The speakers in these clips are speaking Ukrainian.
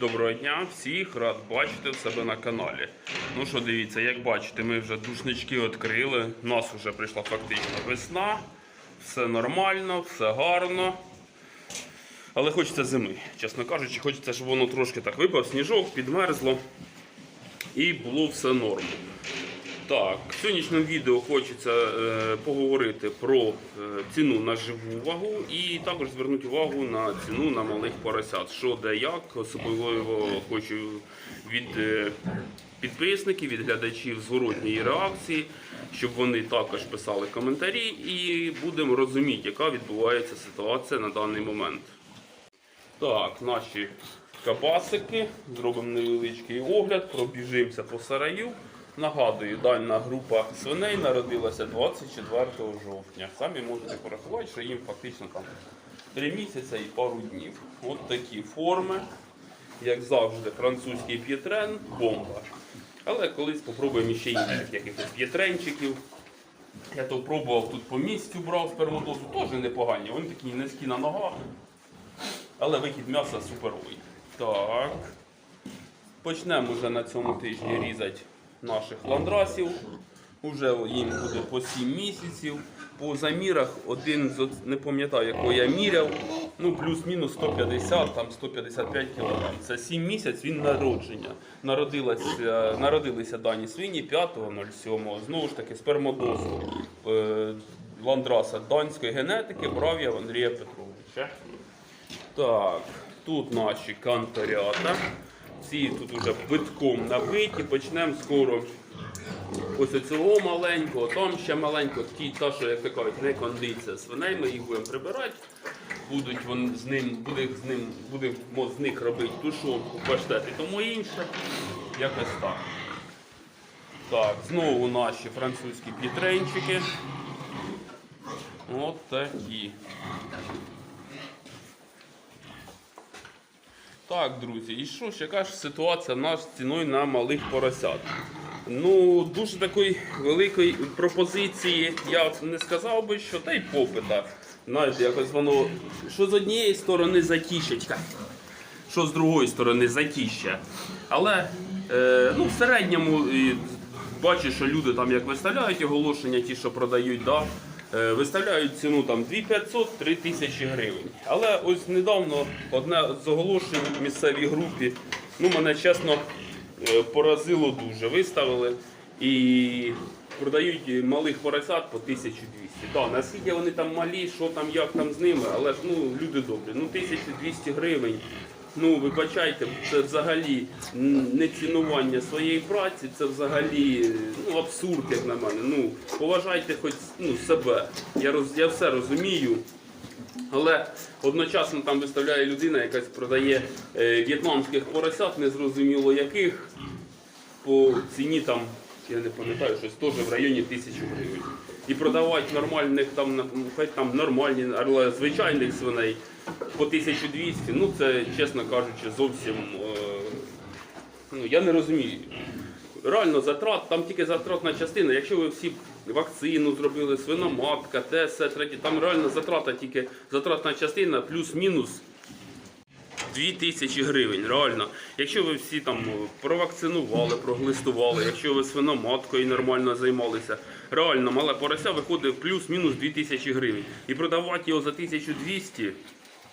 Доброго дня, всіх рад бачити в себе на каналі. Ну що, дивіться, як бачите, ми вже душнички відкрили. У нас вже прийшла фактично весна, все нормально, все гарно. Але хочеться зими, чесно кажучи, хочеться, щоб воно трошки так випав, сніжок, підмерзло і було все норм. Так, в сьогоднішньому відео хочеться е, поговорити про е, ціну на живу вагу і також звернути увагу на ціну на малих поросят. Що де як, особливо хочу від е, підписників, від глядачів зворотньої реакції, щоб вони також писали коментарі і будемо розуміти, яка відбувається ситуація на даний момент. Так, наші кабасики. Зробимо невеличкий огляд, пробіжимося по сараю. Нагадую, дальна група свиней народилася 24 жовтня. Самі можете порахувати, що їм фактично там 3 місяці і пару днів. От такі форми, як завжди, французький п'єтрен, бомба. Але колись спробуємо ще інших якихось п'єтренчиків. Я то пробував тут по місцю брав сперматозу, теж непогані. Вони такі низькі на ногах. Але вихід м'яса суперовий. Так. Почнемо вже на цьому тижні різати наших ландрасів. Уже їм буде по 7 місяців. По замірах один з не пам'ятаю, якого я міряв. Ну, плюс-мінус 150, там 155 кг. Це 7 місяць він народження. Народилася, народилися дані свині 5.07. Знову ж таки, спермодозу е, ландраса данської генетики брав я Андрія Петровича. Так, тут наші канторята. Ці тут уже битком набиті. Почнемо скоро ось оцього маленького, там ще маленького, ті, та, що як кажуть, не кондиція свиней, ми їх будемо прибирати. Будуть вон, з ним, буде з ним, будемо з них робити тушонку, паштет і тому інше. Якось так. Так, знову наші французькі пітренчики. От такі. Так, друзі, і що ж, яка ж ситуація в нас з ціною на малих поросят? Ну, дуже такої великої пропозиції я не сказав би, що та й попита. Знаєте, якось воно, що з однієї сторони затіщечка, що з другої сторони затіща. Але е, ну, в середньому бачу, що люди там як виставляють оголошення, ті, що продають, да, виставляють ціну там 2500-3 тисячі гривень. Але ось недавно одне з оголошень в місцевій групі, ну мене чесно е, поразило дуже. Виставили і продають малих поросят по 1200. Так, наскільки вони там малі, що там, як там з ними, але ж ну люди добрі, ну 1200 гривень. Ну, вибачайте, це взагалі не цінування своєї праці, це взагалі ну, абсурд, як на мене. Ну, поважайте хоч ну, себе. Я, роз, я все розумію. Але одночасно там виставляє людина, якась продає е, в'єтнамських поросят, незрозуміло яких, по ціні там, я не пам'ятаю, щось теж в районі тисячі гривень. І продавати нормальних там, хай там нормальні, але звичайних свиней по 1200, ну це, чесно кажучи, зовсім. Е, ну, я не розумію. Реально затрат, там тільки затратна частина. Якщо ви всі вакцину зробили, свиноматка, те, все, третє, там реально затрата тільки затратна частина плюс-мінус 2000 гривень. Реально. Якщо ви всі там провакцинували, проглистували, якщо ви свиноматкою нормально займалися, реально мале порося виходить плюс-мінус 2000 гривень. І продавати його за 1200,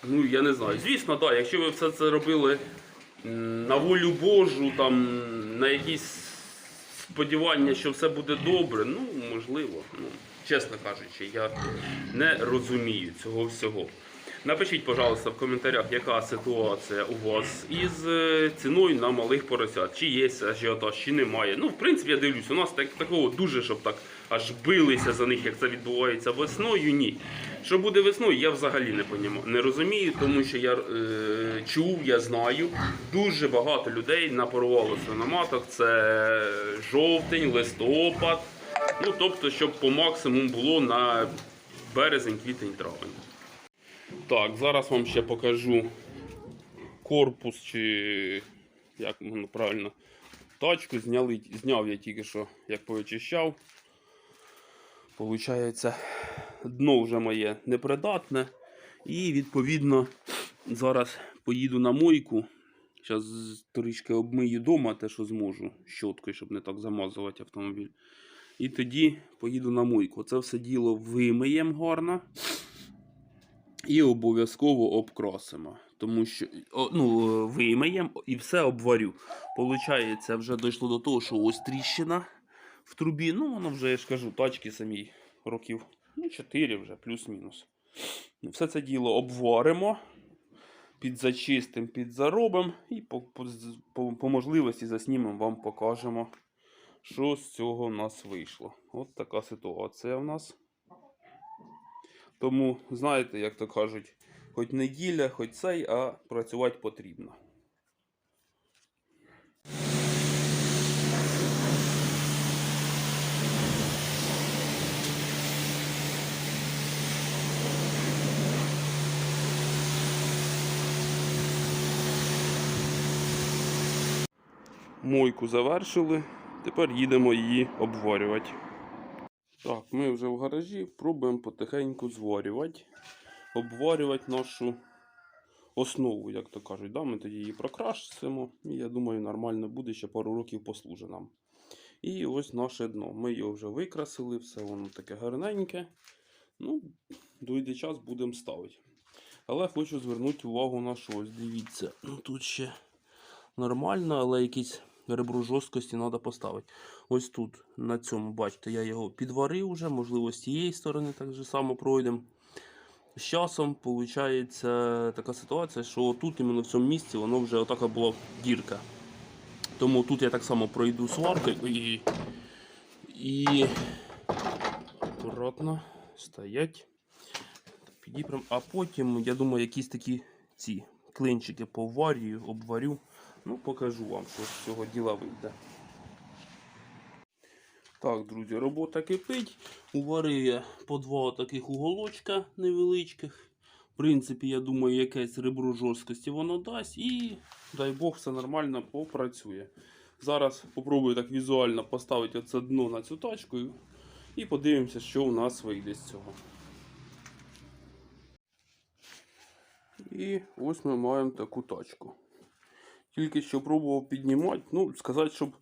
ну я не знаю. Звісно, так, якщо ви все це робили на волю Божу, там, на якісь сподівання, що все буде добре, ну можливо. Ну, чесно кажучи, я не розумію цього всього. Напишіть, пожалуйста, в коментарях, яка ситуація у вас із е, ціною на малих поросят. Чи є ажіотаж, чи немає. Ну, в принципі, я дивлюсь, у нас так, такого дуже, щоб так аж билися за них, як це відбувається весною. Ні. Що буде весною, я взагалі не понімаю, не розумію, тому що я е, чув, я знаю, дуже багато людей напорувало свиноматок. Це жовтень, листопад. Ну, тобто, щоб по максимуму було на березень, квітень, травень. Так, зараз вам ще покажу корпус чи як воно правильно тачку зняли, зняв я тільки що як повичищав. Получається, дно вже моє непридатне. І відповідно зараз поїду на мойку, Зараз трішки обмию дома те, що зможу, щоткою, щоб не так замазувати автомобіль. І тоді поїду на мойку. Це все діло вимиємо гарно. І обов'язково обкрасимо. Тому що ну, е, вимиємо і все обварю. Получається, вже дійшло до того, що ось тріщина в трубі. Ну, воно вже, я ж кажу, тачки самі років ну, 4 вже, плюс-мінус. Все це діло обваримо, підзачистимо, підзаробимо і по, по, по, по можливості заснімемо, вам покажемо, що з цього в нас вийшло. От така ситуація в нас. Тому, знаєте, як то кажуть, хоч неділя, хоч цей, а працювати потрібно. Мойку завершили, тепер їдемо її обварювати. Так, ми вже в гаражі пробуємо потихеньку зварювати, обварювати нашу основу, як то кажуть. Да? Ми тоді її прокрасимо, і я думаю, нормально буде, ще пару років послужить нам. І ось наше дно. Ми його вже викрасили, все воно таке гарненьке. Ну, дойде час, будемо ставити. Але хочу звернути увагу на щось. Дивіться, тут ще нормально, але якісь ребро жорсткості треба поставити. Ось тут, на цьому, бачите, я його підварив вже, можливо, з тієї сторони так же само пройдемо. З часом виходить така ситуація, що тут іменно в цьому місці воно вже отака була дірка. Тому тут я так само пройду сваркою і, і акуратно стоять. Підіпрем. А потім, я думаю, якісь такі ці клинчики поварю, обварю. Ну, покажу вам, що з цього діла вийде. Так, друзі, робота кипить. Уварив я по два таких уголочка невеличких. В принципі, я думаю, якесь ребро жорсткості воно дасть і, дай Бог, все нормально попрацює. Зараз попробую так візуально поставити оце дно на цю тачку і подивимося, що у нас вийде з цього. І ось ми маємо таку тачку. Тільки що пробував піднімати, ну, сказати, щоб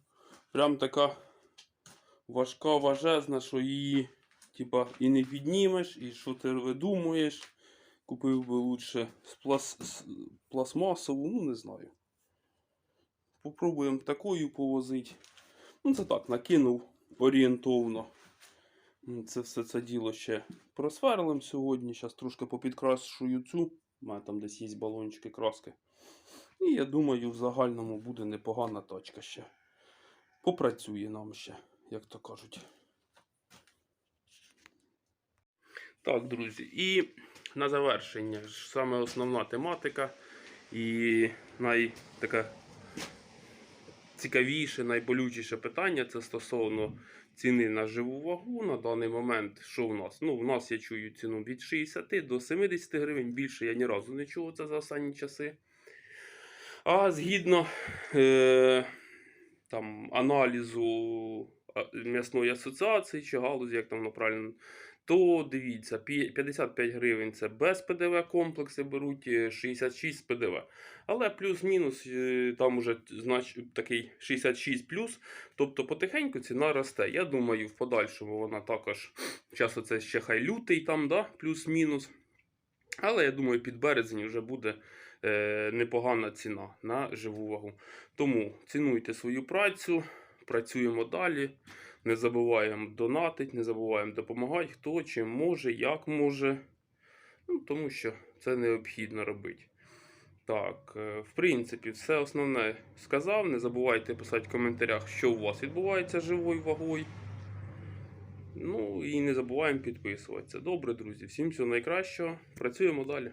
прям така важка, важезна, що її типа, і не піднімеш, і що ти видумуєш. Купив би лучше плас... пластмасову, ну не знаю. Попробуємо такою повозити. Ну, це так, накинув орієнтовно. Це все це діло ще просверлим сьогодні. Зараз трошки попідкрашую цю. У мене там десь є балончики краски. І я думаю, в загальному буде непогана тачка ще. Попрацює нам ще, як то кажуть. Так, друзі, і на завершення саме основна тематика і най цікавіше, найболючіше питання це стосовно ціни на живу вагу на даний момент. Що в нас? Ну, в нас я чую ціну від 60 до 70 гривень. Більше я ні разу не чув це за останні часи. А згідно е, там, аналізу м'ясної асоціації чи галузі, як там воно правильно, то дивіться, 55 гривень це без ПДВ комплекси беруть, е, 66 з ПДВ. Але плюс-мінус е, там уже знач, такий 66 плюс, тобто потихеньку ціна росте. Я думаю, в подальшому вона також, часу це ще хай лютий там, да, плюс-мінус. Але я думаю, під березень вже буде непогана ціна на живу вагу. Тому цінуйте свою працю, працюємо далі. Не забуваємо донатити, не забуваємо допомагати, хто чим може, як може. Ну, тому що це необхідно робити. Так, е, в принципі, все основне сказав. Не забувайте писати в коментарях, що у вас відбувається живою вагою. Ну і не забуваємо підписуватися. Добре, друзі, всім всього найкращого. Працюємо далі.